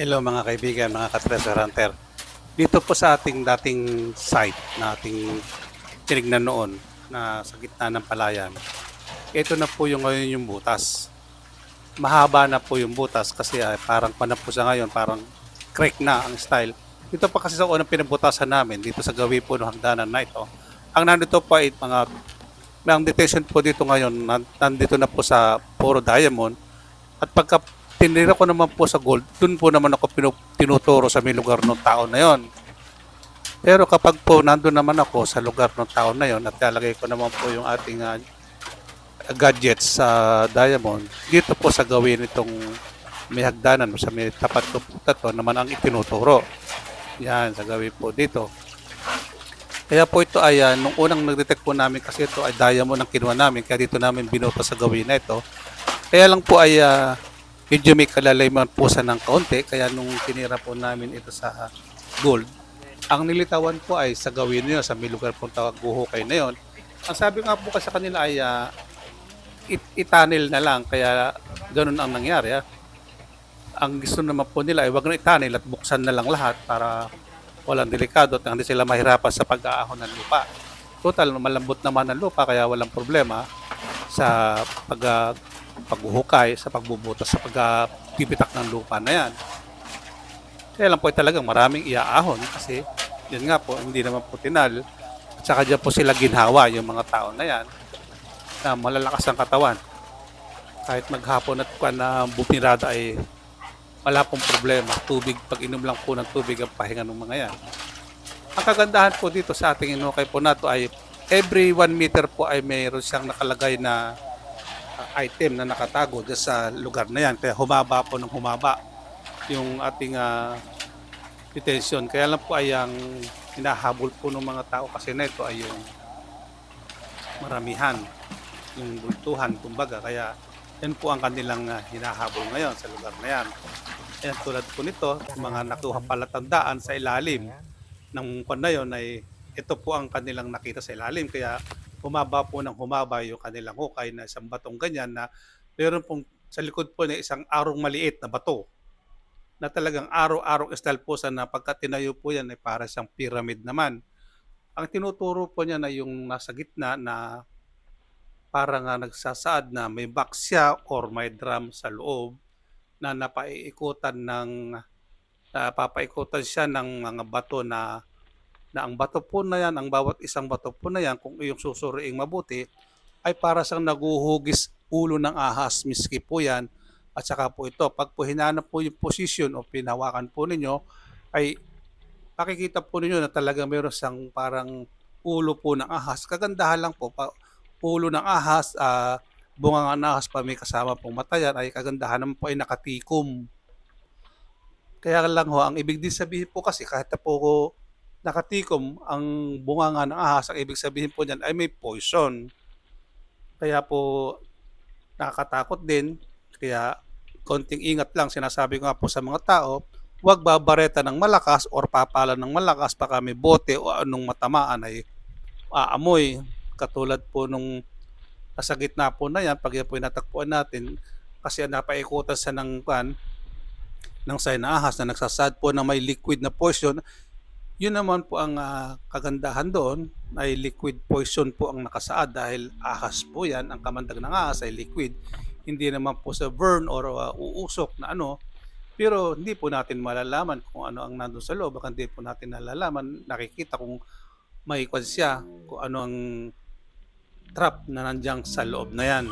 Hello mga kaibigan, mga ka-treasure hunter. Dito po sa ating dating site na ating tinignan noon na sa gitna ng palayan. Ito na po yung ngayon yung butas. Mahaba na po yung butas kasi ah, parang panap po sa ngayon, parang crack na ang style. Dito pa kasi sa unang pinabutasan namin, dito sa gawi po ng hagdanan na ito. Ang nandito po ay mga ang detention po dito ngayon, nan- nandito na po sa puro diamond. At pagka tinira ko naman po sa gold, dun po naman ako tinuturo sa may lugar ng tao na yon. Pero kapag po nandun naman ako sa lugar ng tao na yon at lalagay ko naman po yung ating ah, gadgets sa diamond, dito po sa gawin itong may hagdanan sa may tapat ko po to naman ang itinuturo. Yan, sa gawin po dito. Kaya po ito ay, ah, nung unang nag-detect po namin kasi ito ay diamond ang kinuha namin, kaya dito namin binuto sa gawin na ito. Kaya lang po ay ah, medyo may kalalaiman po sa ng kaunti, kaya nung tinira po namin ito sa gold, ang nilitawan po ay sa gawin niyo sa may lugar pong tawag buhukay na yon. Ang sabi nga po kasi sa kanila ay ah, it, itanil na lang, kaya ganun ang nangyari. ah. Ang gusto naman po nila ay wag na itanil at buksan na lang lahat para walang delikado at hindi sila mahirapan sa pag-aahon ng lupa. Total, malambot naman ang lupa kaya walang problema sa pag ah, paghuhukay, sa pagbubutas, sa pagpipitak ng lupa na yan. Kaya lang po talagang maraming iaahon kasi yun nga po, hindi naman po tinal. At saka dyan po sila ginhawa, yung mga tao na yan, na malalakas ang katawan. Kahit maghapon at kwan na bupirada ay wala pong problema. Tubig, pag inom lang po ng tubig ang pahinga ng mga yan. Ang kagandahan po dito sa ating inukay po nato ay every 1 meter po ay mayroon siyang nakalagay na uh, item na nakatago sa lugar na yan. Kaya humaba po ng humaba yung ating uh, detention. Kaya lang po ay ang hinahabol po ng mga tao kasi na ito ay yung maramihan, yung bultuhan, kumbaga. Kaya yan po ang kanilang uh, hinahabol ngayon sa lugar na yan. Ayan, tulad po nito, mga nakuha palatandaan sa ilalim ng kwan na yun ay ito po ang kanilang nakita sa ilalim. Kaya humaba po ng humaba yung kanilang hukay na isang batong ganyan na meron pong sa likod po na isang arong maliit na bato na talagang araw-araw style po sa na pagka po yan ay para siyang pyramid naman. Ang tinuturo po niya na yung nasa gitna na parang nga nagsasaad na may box siya or may drum sa loob na napaiikutan ng napapaikutan siya ng mga bato na na ang bato po na yan, ang bawat isang bato po na yan, kung iyong susuriing mabuti, ay para siyang naguhugis ulo ng ahas, miski po yan. At saka po ito, pag po hinanap po yung position o pinawakan po ninyo, ay makikita po ninyo na talaga meron siyang parang ulo po ng ahas. Kagandahan lang po, pa, ulo ng ahas, ah, bunga ng ahas pa may kasama pong matayan, ay kagandahan naman po ay nakatikom. Kaya lang ho, ang ibig din sabihin po kasi kahit na po ko nakatikom ang bunganga ng ahas, ang ibig sabihin po niyan ay may poison. Kaya po nakakatakot din. Kaya konting ingat lang sinasabi ko nga po sa mga tao, huwag babareta ng malakas or papala ng malakas baka may bote o anong matamaan ay aamoy. Katulad po nung nasa gitna po na yan, pag yan po natakpuan natin, kasi napaikutan sa ng kan, ng ahas na nagsasad po na may liquid na poison, yun naman po ang ah, kagandahan doon ay liquid poison po ang nakasaad dahil ahas po yan, ang kamandag ng ahas ay liquid. Hindi naman po sa burn or ah, uusok na ano. Pero hindi po natin malalaman kung ano ang nandun sa loob. Baka hindi po natin nalalaman, nakikita kung may kwan siya, kung ano ang trap na nandiyan sa loob na yan.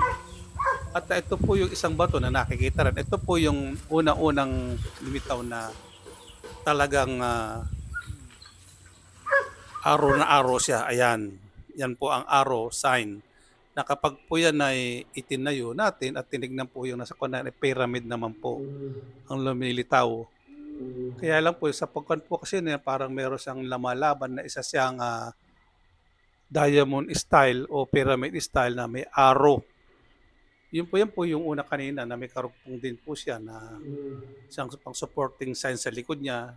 At ito po yung isang bato na nakikita rin. Ito po yung una-unang lumitaw na talagang ah, araw na araw siya. Ayan. Yan po ang arrow sign. Na kapag po yan ay itinayo natin at tinignan po yung nasa kunan ay pyramid naman po ang lumilitaw. Kaya lang po sa pagkan po kasi na parang meron siyang lamalaban na isa siyang ah, diamond style o pyramid style na may arrow. Yun po yan po yung una kanina na may karugtong din po siya na isang pang supporting sign sa likod niya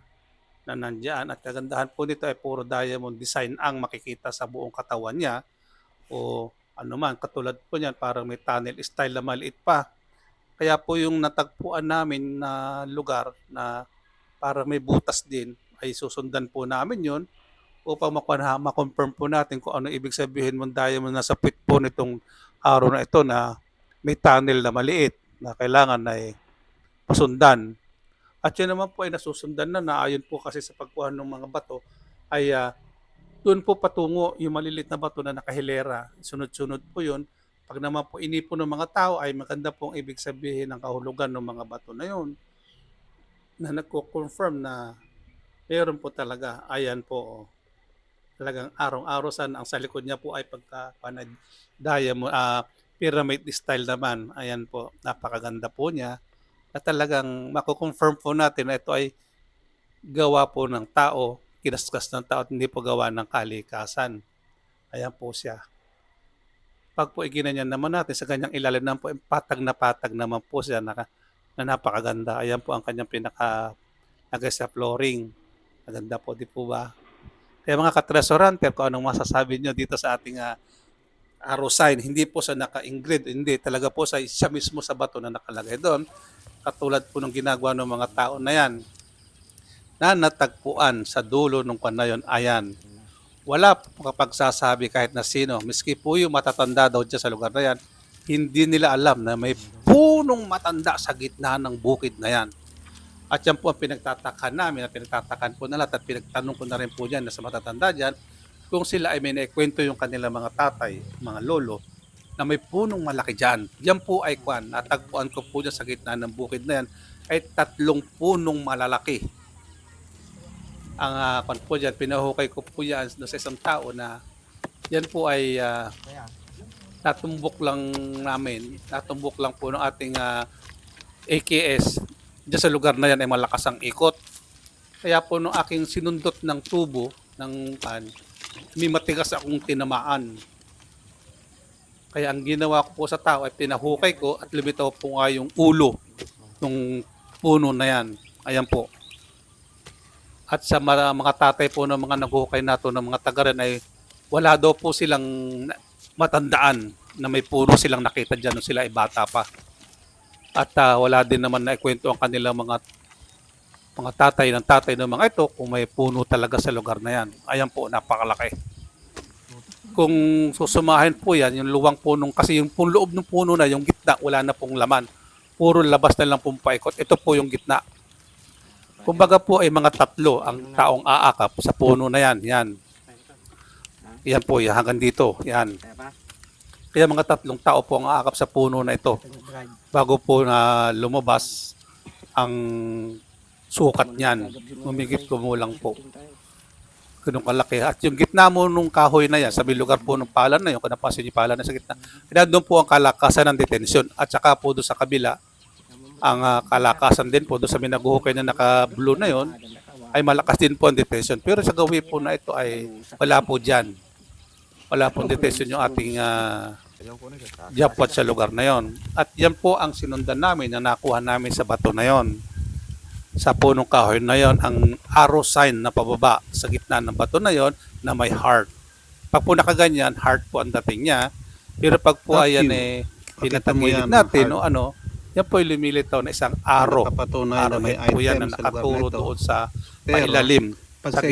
na nandyan. At kagandahan po nito ay puro diamond design ang makikita sa buong katawan niya o ano man, katulad po niyan, parang may tunnel style na maliit pa. Kaya po yung natagpuan namin na lugar na para may butas din, ay susundan po namin yon upang makuha, makonfirm po natin kung ano ibig sabihin ng diamond na sa pit po nitong araw na ito na may tunnel na maliit na kailangan ay pasundan. At yun naman po ay nasusundan na na ayon po kasi sa pagkuha ng mga bato ay ah, doon po patungo yung malilit na bato na nakahilera. Sunod-sunod po yun. Pag naman po inipon ng mga tao ay maganda pong ibig sabihin ng kahulugan ng mga bato na yun na nagko-confirm na meron po talaga. Ayan po. oh. Talagang araw-araw san ang sa likod niya po ay pagka diamond ah, pyramid style naman. Ayan po. Napakaganda po niya. At talagang mako-confirm po natin na ito ay gawa po ng tao, kinaskas ng tao at hindi po gawa ng kalikasan. Ayan po siya. Pag po iginanyan naman natin sa kanyang ilalim naman po, patag na patag naman po siya na, na napakaganda. Ayan po ang kanyang pinaka lagay sa flooring. Maganda po, di po ba? Kaya mga katresorante, kung anong masasabi nyo dito sa ating ah, arrow hindi po sa naka-ingrid, hindi. Talaga po sa siya mismo sa bato na nakalagay doon. Katulad po ng ginagawa ng mga tao na yan na natagpuan sa dulo ng kwan na yun, ayan. Wala po kapagsasabi kahit na sino, miski po yung matatanda daw dyan sa lugar na yan, hindi nila alam na may punong matanda sa gitna ng bukid na yan. At yan po ang pinagtatakan namin, at pinagtatakan po na lahat, at pinagtanong ko na rin po dyan na sa matatanda dyan, kung sila ay may naikwento yung kanilang mga tatay, mga lolo, na may punong malaki dyan. Yan po ay kwan, natagpuan ko po dyan sa gitna ng bukid na yan, ay tatlong punong malalaki. Ang uh, kwan po dyan, pinahukay ko po yan sa isang tao na yan po ay ah, natumbok lang namin, natumbok lang po ng ating ah, AKS Diyan sa lugar na yan ay malakas ang ikot. Kaya po nung aking sinundot ng tubo ng pan, may matigas akong tinamaan. Kaya ang ginawa ko po sa tao ay pinahukay ko at lumitaw po nga yung ulo ng puno na yan. Ayan po. At sa mga, mga tatay po ng mga naghukay nato ng mga tagaran ay wala daw po silang matandaan na may puno silang nakita dyan nung sila ay bata pa. At ah, wala din naman na ikwento ang kanilang mga mga tatay ng tatay ng mga ito kung may puno talaga sa lugar na yan. Ayan po, napakalaki. Kung susumahin po yan, yung luwang punong, kasi yung loob ng puno na, yung gitna, wala na pong laman. Puro labas na lang pong paikot. Ito po yung gitna. Kumbaga po ay mga tatlo ang taong aakap sa puno na yan. Yan. Yan po, yan, hanggang dito. Yan. Kaya mga tatlong tao po ang aakap sa puno na ito bago po na lumabas ang sukat niyan. Humigit kumulang po. Ganun kalaki. At yung gitna mo nung kahoy na yan, sa lugar po ng palan na yun, kung napansin yung palan na sa gitna, doon po ang kalakasan ng detention. At saka po doon sa kabila, ang ah, kalakasan din po doon sa may naguhukay na naka-blue na yon ay malakas din po ang detention. Pero sa gawi po na ito ay wala po dyan. Wala pong detention yung ating uh, japwat sa lugar na yon. At yan po ang sinundan namin na nakuha namin sa bato na yon. Sa punong kahoy na yon, ang arrow sign na pababa sa gitna ng bato na yon na may heart. Pag po nakaganyan, heart po ang dating niya. Pero pag po Thank ayan eh, pinatagilid natin o ano, yan po lumilitaw na isang arrow. Nakapatunay na may Arrowhead po yan na item nakaturo na doon sa Pero, pailalim pag sa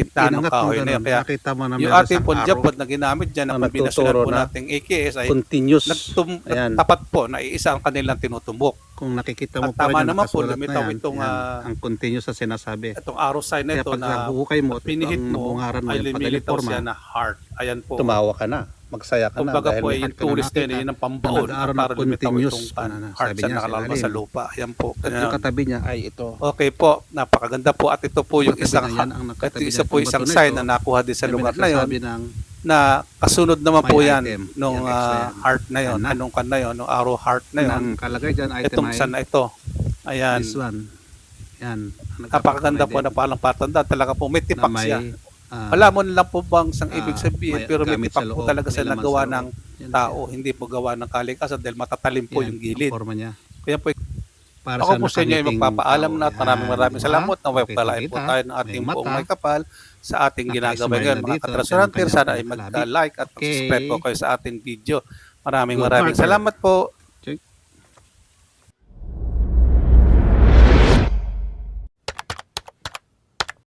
kahoy na ganun, yan. Kaya nakita mo na yung ating japot na ginamit dyan, ang na kombinasyon po na nating AKS ay continuous. nagtum, Ayan. tapat po na iisa ang kanilang tinutumbok. Kung nakikita mo At tama naman po, lumitaw na yan, itong, ah, ang continuous na sinasabi. Itong arrow sign na ito na pinihit mo ay lumilitaw siya na heart. Ayan po. tumawa ka na. Magsaya ka na. Kumbaga dahil po ay yung na tourist na nakita. yun, yun ang pambaon ng para continuous, itong ano na, heart sabi niya ilalim. sa lupa. Ayan po. At yung katabi niya ay ito. Okay po, napakaganda po at ito po yung Katabi isang na yan ang at isa po isang na sign na nakuha din sa lugar na nagsasabi ng na kasunod naman po yan item. nung Yan, ah, yan. heart na yon, na. anong kan na yon, nung arrow heart na yon. kalagay dyan item Itong ay isa na ito. Ayan. this one. Yan. Napakaganda po na palang patanda. Talaga po may din tipak na siya. Ah, Wala mo lang po bang sang ibig ah, sabihin may pero may gamit tipak po loob, talaga may sa laman nagawa sa ng loob. Yan tao, hindi po gawa ng kalikasan dahil matatalim po Yan, yung ang gilid. forma niya. Kaya po Para Ako po sa inyo ay nakangiting magpapaalam na at maraming Yan, maraming salamat na may Nakita palain po tayo ng may ating mata, buong may kapal sa ating ginagawa Naka-smile ngayon. na Mga dito, sana ay labi. mag-like at Okay. subscribe po kayo sa ating video. Maraming Good maraming marker. salamat po.